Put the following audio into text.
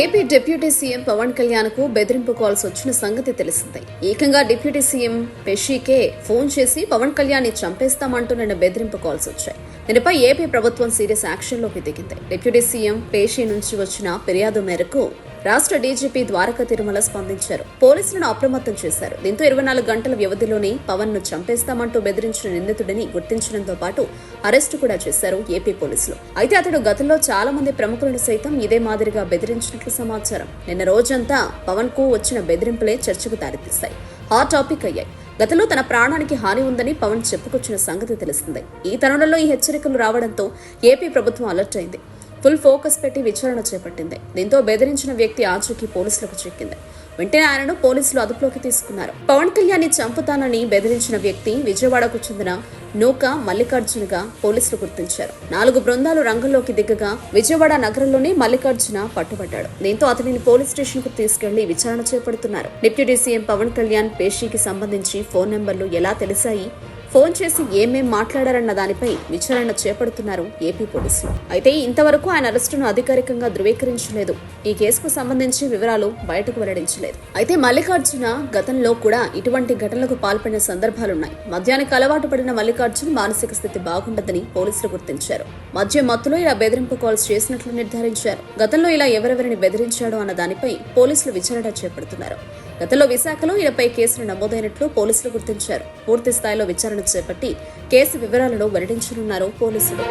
AP deputy CM Pawan కళ్యాణ్కు బెదిరింపు calls వచ్చిన సంగతి తెలిసిందే. ఏకంగా డిప్యూటీ సీఎం పెషీకే ఫోన్ చేసి పవన్ కళ్యాణ్ని చంపేస్తామంటూ నిన్న బెదిరింపు కాల్స్ వచ్చాయి. దీనిపై ఏపీ ప్రభుత్వం సీరియస్ యాక్షన్లోకి దిగింది. డిప్యూటీ సీఎం పేషీ నుంచి వచ్చిన ఫిర్యాదు మేరకు రాష్ట్ర డీజీపీ ద్వారక తిరుమల స్పందించారు. పోలీసులను అప్రమత్తం చేశారు. దీంతో ఇరవై నాలుగు గంటల వ్యవధిలోనే పవన్ను చంపేస్తామంటూ బెదిరించిన నిందితుడిని గుర్తించడంతో పాటు అరెస్టు కూడా చేశారు ఏపీ పోలీసులు. అయితే అతడు గతంలో చాలా మంది ప్రముఖులను సైతం ఇదే మాదిరిగా బెదిరించినట్లు సమాచారం. నిన్న రోజంతా పవన్కు వచ్చిన బెదిరింపులే చర్చకు దారితీస్తాయి హాట్ టాపిక్ అయ్యాయి. గతంలో తన ప్రాణానికి హాని ఉందని పవన్ చెప్పుకొచ్చిన సంగతి తెలిసిందే ఈ తరుణంలో ఈ హెచ్చరికలు రావడంతో ఏపీ ప్రభుత్వం అలర్ట్ అయింది. ఫుల్ ఫోకస్ పెట్టి విచారణ చేపట్టింది. దీంతో బెదిరించిన వ్యక్తి ఆచూకీ పోలీసులకు చిక్కింది. వెంటనే ఆయనను పోలీసులు అదుపులోకి తీసుకున్నారు. పవన్ కళ్యాణ్ చంపుతానని బెదిరించిన వ్యక్తి విజయవాడకు చెందిన నూక మల్లికార్జునగా పోలీసులు గుర్తించారు. నాలుగు బృందాలు రంగంలోకి దిగగా విజయవాడ నగరంలోనే మల్లికార్జున పట్టుబడ్డాడు. దీంతో అతనిని పోలీస్ స్టేషన్కు తీసుకెళ్ళి విచారణ చేపడుతున్నారు. డిప్యూటీ సీఎం పవన్ కళ్యాణ్ పేషీకి సంబంధించి ఫోన్ నెంబర్లు ఎలా తెలిసాయి? ఫోన్ చేసి ఏమేం మాట్లాడారన్న దానిపై విచారణ చేపడుతున్నారు ఏపీ పోలీసులు. అయితే ఇంతవరకు ఆయన అరెస్టును అధికారికంగా ధృవీకరించలేదు. ఈ కేసుకు సంబంధించి వివరాలు బయటకు వెల్లడించలేదు. అయితే మల్లికార్జున గతంలో కూడా ఇటువంటి ఘటనలకు పాల్పడిన సందర్భాలున్నాయి. మద్యానికి అలవాటు పడిన మల్లికార్జున్ మానసిక స్థితి బాగుండదని పోలీసులు గుర్తించారు. మద్య మత్తులో ఇలా బెదిరింపు కాల్స్ చేసినట్లు నిర్ధారించారు. గతంలో ఇలా ఎవరెవరిని బెదిరించాడో అన్న దానిపై పోలీసులు విచారణ చేపడుతున్నారు. గతంలో విశాఖలో ఈయనపై కేసులు నమోదైనట్లు పోలీసులు గుర్తించారు. పూర్తి స్థాయిలో విచారణ చేపట్టి కేసు వివరాలను వెల్లడించనున్నారు పోలీసులు.